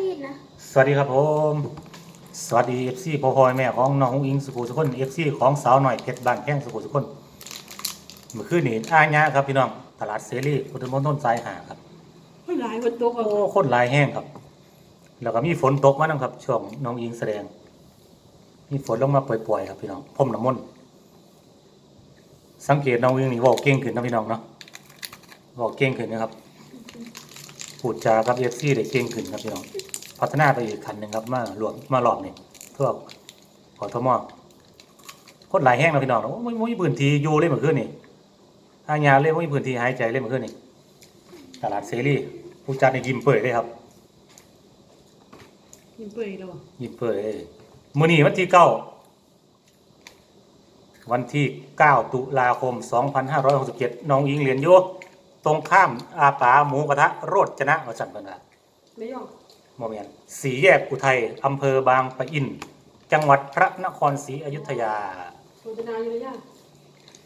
ดีนะ สวัสดีครับผม สวัสดีเอฟซีพ่อพ่อแม่ของน้องอุ้งอิงสุขุสุคนเอฟซีของสาวหน่อยเพชรบ้านแข้งสุขุสุคนเมื่อคืนนี้อาญาครับพี่น้องตลาดเสรีพุทธมณฑลสายหาครับไม่หลายฝนตกโอ้อะคนหลายแห้งครับ แล้วก็มีฝนตกมานํครับ ช่วงน้องอิงแสดง มีฝนลงมาปล่อยๆครับพี่น้องพ่มน้ำมนต์สังเกตน้องอิงนี่เว่าเก่งขึ้นนะพี่น้องเนาะเว่าเก่งขึ้นนะครับพูดจากับเอฟซีได้เก่งขึ้นครับพี่น้อง พัฒนาไปอีกขั้นหนึ่งครับมาหลวมมาหลอบนี่เพื่อขอทมอคนหลายแห้งนะพี่น้องโอ้ไม่ไม่มีพื้นที่อยู่เลยเมื่อคืนนี่อาญาเลยไม่มีพื้นที่หายใจเลยเมื่อคืนนี่ตลาดเสรีผู้จัดในยิ้มเปิดเลยครับยิ้มเปื่อยแล้วอะยิ้มเปิดเลยมื้อนี้วันที่เก้าวันที่เก้าตุลาคม 2567 น้องอิงเรียนอยู่ตรงข้ามอาปาหมูกระทะโรดจนะวสันต์พันธะไม่ย่อง โมเมนสีแยกอุทัยอำเภอบางปะอิน จังหวัดพระนครศรีอยุธยาโฆษณาอยู่ระยะ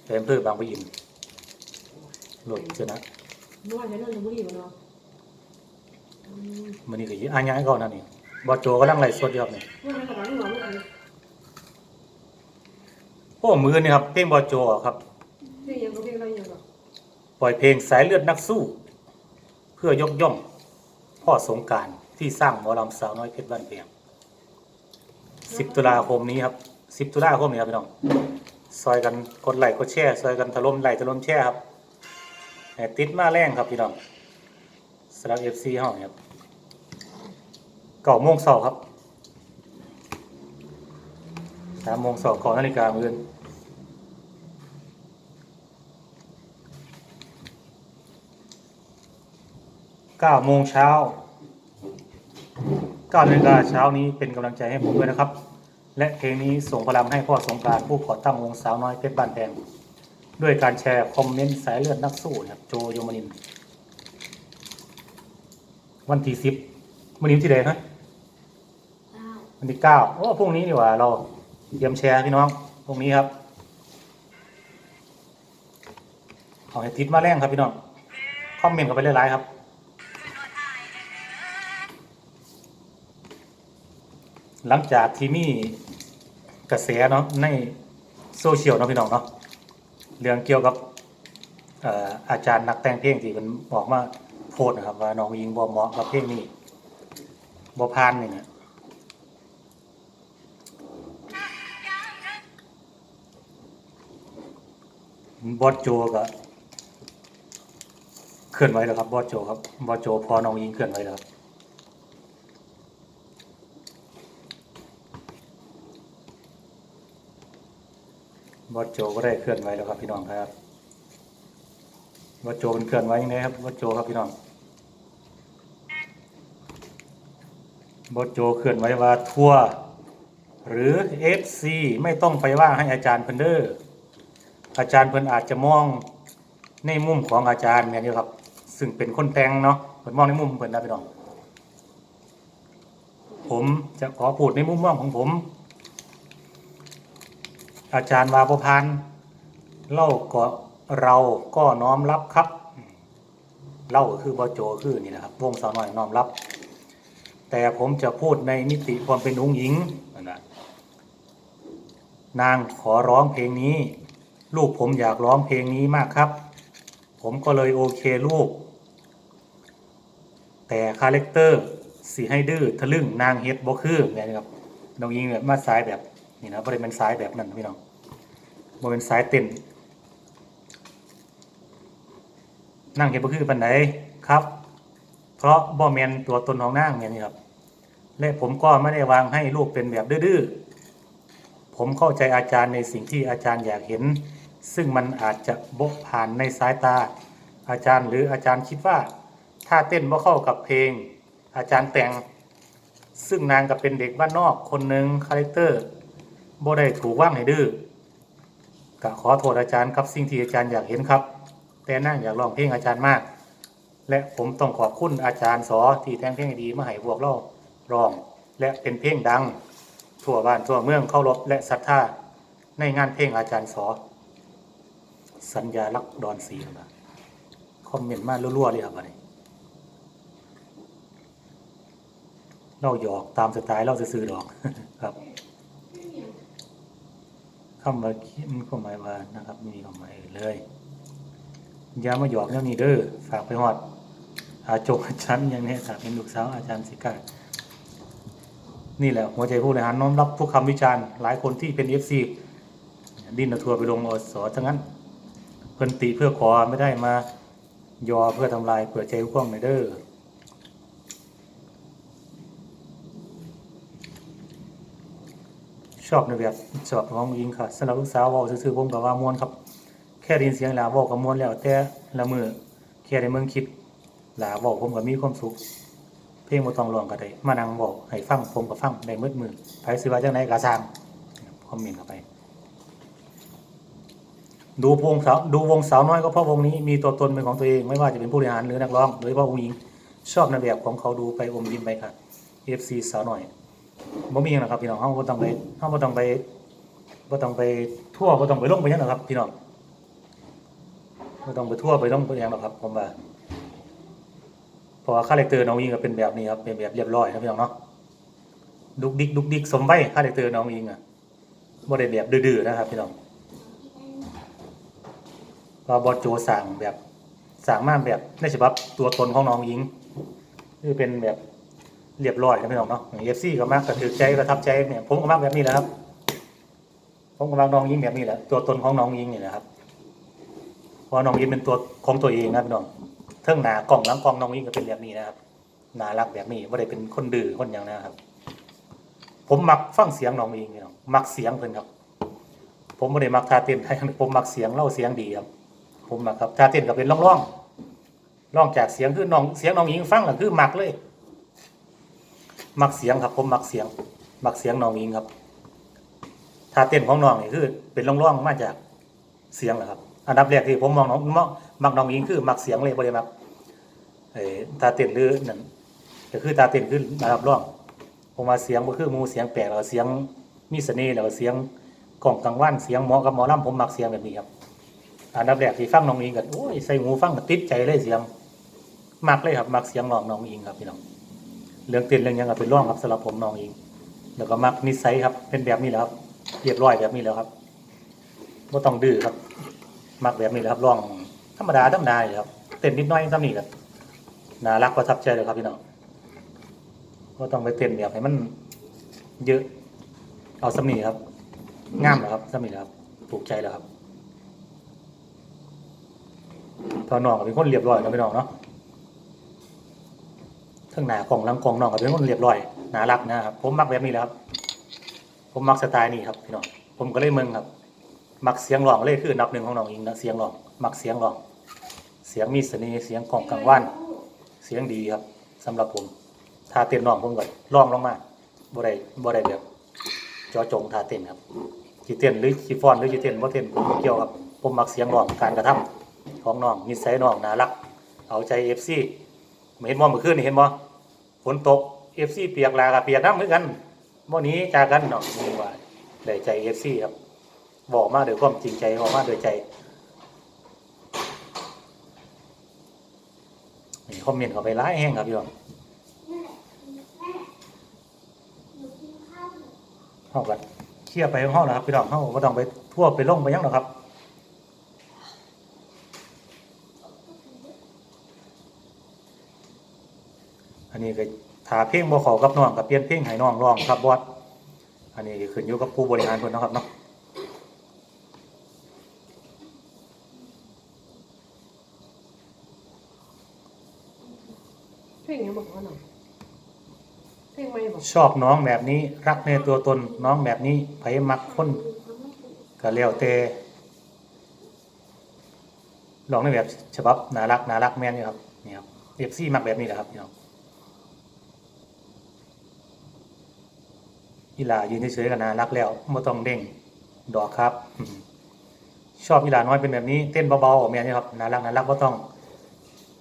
เป็นอำเภอบางปะอินโหลดเจอนะนวดใช้นวดสมุนไพรเนาะอืมมันนี่ก็ยี่อาญาให้ก่อนนั่นนี่บอโจก็ลังไล่สดอยครับนี่นวดให้กระดานหัวลูกเลยโอ้มือนี่ครับเพลงบอโจครับ เพลงยังก็เพลงอะไรอย่างก็ปล่อยเพลงสายเลือดนักสู้ เพื่อยกย่องพ่อสงกราร ที่สร้างหมอลำสาวน้อยเพชรบ้านเพียง10ตุลาคมนี้ครับ10ตุลาคมนี้ครับพี่น้องซอยกันกดไลค์กดแชร์ซอยกันถล่มไลค์ถล่มแชร์ครับแต่ติดมาแรงครับพี่น้องสำหรับ FC เฮาเนี่ยครับเก้าโมงเช้าครับสามโมงเช้าก่อนนาฬิกามื้อเก้าโมงเช้า ก้านาฬิกาเช้านี้เป็นกำลังใจให้ผมด้วยนะครับ และเพลงนี้ส่งพลังให้พ่อสงการผู้ก่อตั้งวงสาวน้อยเพชรบ้านแพงด้วยการแชร์คอมเมนต์สายเลือดนักสู้นะครับโจโยมานิน วันที่สิบวันนี้วันที่ใดนะวันที่เก้าโอ้พรุ่งนี้ดีกว่าเราเตรียมแชร์พี่น้องพรุ่งนี้ครับเอาให้ติดมาแรงครับพี่น้องคอมเมนต์กันไปหลายๆครับ หลังจากที่มีกระแสเนาะในโซเชียลเนาะพี่น้องเนาะเรื่องเกี่ยวกับอาจารย์นักแต่งเพลงที่มันบอกมาโพสต์นะครับว่าน้องยิงบ่เหมาะกับเพลงนี้บ่พานนี่เนี่ยบอสโจก็เคลื่อนไหวแล้วครับบอสโจครับบอสโจพอน้องยิงเคลื่อนไหวแล้วครับ บอสโจก็ได้เคลื่อนไหวแล้วครับพี่น้องครับบอสโจเป็นเคลื่อนไหวยังไงครับบอสโจครับพี่น้องบอสโจเคลื่อนไหวว่าทัวร์หรือ FC ไม่ต้องไปว่าให้อาจารย์เพิ่นเด้ออาจารย์เพิ่นอาจจะมองในมุมของอาจารย์เนี่ยนี่ครับ ซึ่งเป็นคนแต่งเนาะเพิ่นมองในมุมเพิ่นนะพี่น้องผมจะขอพูดในมุมมองของผม อาจารย์วาประพันธ์เล่าก็เราก็น้อมรับครับ เล่าก็คือบอโจคือนี่นะครับ วงสาวน้อยน้อมรับ แต่ผมจะพูดในมิติความเป็นองค์หญิงนะนางขอร้องเพลงนี้ ลูกผมอยากร้องเพลงนี้มากครับ ผมก็เลยโอเคลูก แต่คาแรคเตอร์สีให้ดื้อทะลึ่งนางเฮ็ดบ่คือไงนะครับน้องยิงเนี่ยมาสายแบบ นี่นะบริเวณซ้ายแบบนั้นพี่น้องบริเวณซ้ายเต้นนั่งเห็นบ่คือปันไหนครับ เพราะบ่แมนตัวตนของนางเนี่ยนี่ครับ และผมก็ไม่ได้วางให้ลูกเป็นแบบดื้อๆผมเข้าใจอาจารย์ในสิ่งที่อาจารย์อยากเห็น ซึ่งมันอาจจะบกผ่านในสายตา อาจารย์หรืออาจารย์คิดว่า ถ้าเต้นบ่เข้ากับเพลง อาจารย์แต่ง ซึ่งนางก็เป็นเด็กบ้านนอกคนหนึ่งคาแรคเตอร์ บ่ได้ถูกว่างให้ดื้อก็ขอโทษอาจารย์ครับสิ่งที่อาจารย์อยากเห็นครับ แต่นางอยากร้องเพลงอาจารย์มาก และผมต้องขอบคุณอาจารย์สอที่แต่งเพลงดีมาให้พวกเราร้อง และเป็นเพลงดัง ทั่วบ้านทั่วเมืองเคารพและศรัทธาในงานเพลงอาจารย์สอ สัญญาลักษ์ดอนสีครับคอมเมนต์มารัวๆเลยครับอันนี้เราหยอกตามสไตล์เราซื่อดอกครับ คำว่าคิดมันก็หมายว่านะครับมีความหมายเลยอย่ามาหยอกแนวนี้เด้อฝากไปฮอดอาจงอาจารย์อย่างนี้ครับเป็นลูกสาวอาจารย์สิกานี่แหละหัวใจผู้บริหารน้อมรับทุกคำวิจารณ์หลายคนที่เป็น FC ดิ้นเอาทัวร์ไปลงอสอทั้งนั้น เพิ่นติเพื่อขอไม่ได้มา ยอเพื่อทำลายเปิดใจกว้างในอยเด้อ ชอบในแบบชอบของยิงค่ะสำหรับลูกสาวว่าซื่อๆผมกับว่ามวนครับ แค่ได้ยินเสียงหลาว้ากับมวนแล้วแต่ละมือแค่ได้เมืองคิดหลาบอกผมก็มีความสุข เพลงบ่ต้องร้องก็ได้มานั่งบอกให้ฟังผมก็ฟังได้มืดมือไผสิว่าจังไดก็สร้างคอมเมนต์เข้าไป ดูวงสาวดูวงสาวน้อยก็เพราะวงนี้มีตัวตนเป็นของตัวเองไม่ว่าจะเป็นผู้บริหารหรือนักร้องโดยเฉพาะองค์หญิงชอบในแบบของเขาดูไปอมยิ้มไปค่ะ FC สาวน้อย บ่มีหยังหรอกครับพี่น้องเฮาบ่ต้องไปเฮาบ่ต้องไปบ่ต้องไปทั่วบ่ต้องไปลงไปหยังหรอกครับ พี่น้องบ่ต้องไปทั่วไปลงไปหยังหรอกครับผมว่าเพราะว่าคาแรคเตอร์น้องยิงก็เป็นแบบนี้ครับเป็นแบบเรียบร้อยนะพี่น้องเนาะดุกดิกดุกดิกสมไว้คาแรคเตอร์น้องยิงอะบ่ได้แบบดื้อๆนะครับ พี่น้องเพราะบอโจสั่งแบบสั่งมาแบบในฉบับตัวตนของน้องยิงคือเป็นแบบ เรียบร้อยนะพี่น้องเนาะเอฟซีก็มักกระถือใจประทับใจเนี่ยผมก็มักแบบนี้แหละครับ ผมก็มักน้องยิงแบบนี้แหละตัวตนของน้องยิงนี่แหละครับเพราะน้องยิงเป็นตัวของตัวเองนะพี่น้องเทิงหนากล่องหลังกล่องน้องวิ่งก็เป็นแบบนี้นะครับน่ารักแบบนี้ไม่ได้เป็นคนดื้อคนอย่างนะครับ ผมมักฟังเสียงน้องวิ่งพี่น้องมักเสียงเพิ่นครับ ผมไม่ได้มักท่าเต้นให้ผมมักเสียงเล่าเสียงดีครับ ผมมักครับท่าเต้นก็เป็นร่องร่องๆร่องจากเสียงคือน้องเสียงน้องหญิงฟังก็คือมักเลย มักเสียงครับผมมักเสียง มักเสียงน้องหญิงครับท่าเต้นของน้องนี่คือ เป็นร่องร่องๆมาจากเสียงแหละครับ อันดับแรกที่ผมมองน้องมองมักน้องหญิงคือ มักเสียงเลยบ่ได้มักเอ่อตาเต้นหรือนั่นก็คือตาเต้นคือระดับร้องผมว่าเสียงบ่คือมูเสียงแปลกแล้วเสียงมีเสน่ห์แล้วเสียงกล่องกลางวันเสียงหมอกับหมอลำผมมักเสียงแบบนี้ครับ อันดับแรกที่ฟังน้องอิงก็โอ้ยใส่หูฟังก็ติดใจเลยเสียงมักเลยครับมักเสียงร้องน้องอิงครับพี่น้อง เรื่องเต้นเรื่องยังก็เป็นร้องครับสำหรับผมน้องเองแล้วก็มักนิสัยครับ เป็นแบบนี้แหล้วครับเรียบร้อยแบบนี้แล้วครับบ่ต้องดื้อครับ มักแบบนี้แหละครับร้องธรรมดาธรรมดาเลยครับเต้นนิดน้อยซ้ำนี่ครับน่ารักประทับใจเลยครับพี่น้องก็ต้องไปเต้นแบบให้มันเยอะเอาซ้ำนี่ครับงามแล้วครับซ้ำนี่แล้วครับถูกใจแล้วครับตอนน้องก็เป็นคนเรียบร้อยนะพี่น้องเนาะ ทั้งหน้ากล่องหลังกล่องน้องก็เป็นคนเรียบร้อยน่ารักนะครับ ผมมักแบบนี้แหล้วครับ ผมมักสไตล์นี้ครับพี่น้องผมก็เลยเมืองครับ มักเสียงร้องเลยคืออันดับหนึ่งของน้องอิงนะเสียงร้อง มักเสียงร้อง เสียงมีเสน่ห์เสียงของกลางวันเสียงดีครับสำหรับผมท่าเต้นน้องผมก็ร้องลงมาบ่ได้บ่ได้แบบจอจงท่าเต้นครับสิเต้นหรือสิฟ้อนหรือสิเต้นบ่าเต้นผมบ่เกี่ยวครับ ผมมักเสียงร้องการกระทำของน้องนิสัยน้องน่ารัก เอาใจ FC เห็นบ่เมื่อคืนนี่เห็นบ่ฝนตก FC เปียกลากับเปียกน้ำเหมือนกันบ่หนี้จากกันเนาะนี่ว่าได้ใจ FC ครับบอกมาด้วยความจริงใจบอกมาด้วยใจนี่คอมเมนต์เข้าไปร้ายแห้งครับพี่น้องเฮากันเคลียร์ไปของเฮานะครับพี่น้องเฮาบ่ต้องไปทั่วไปลงไปยังหรอครับ นนี้ก็ถ้าเพลงบ่เข้ากับน้องก็เปลี่ยนเพลงให้น้องร้องครับบอสอันนี้ก็ขึ้นอยู่กับผู้บริหารเพิ่นเนาะครับเนาะเพลงยังบอกว่าหน่อยเพลงไม่บอกชอบน้องแบบนี้รักในตัวตนน้องแบบนี้ไผมักคนก็แล้วแต่ลองในแบบฉบับน่ารักน่ารักแม่นอยู่ครับนี่ครับเอฟซีมักแบบนี้แหละครับพี่น้อง อีหลายืนเฉยๆก็น่ารักแล้วไม่ต้องเด้งดอกครับอืมชอบอีหลาน้อยเป็นแบบนี้เต้นเบาๆแม่นอยู่ครับน่ารักน่ารักไม่ต้อง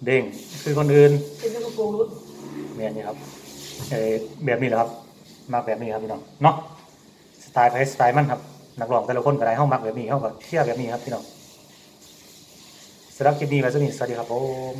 เด้งคือคนอื่นเป็นกระโปรงรุ่นเมียนี่ครับเออแบบนี้แหละครับมักแบบนี้ครับพี่น้องเนาะสไตล์ไพสไตล์มันครับนักร้องแต่ละคนก็ได้ห้องมักแบบนี้ห้องก็เที่ยวแบบนี้ครับพี่น้องสำหรับคลิปนี้ไว้สักนิดสวัสดีครับผม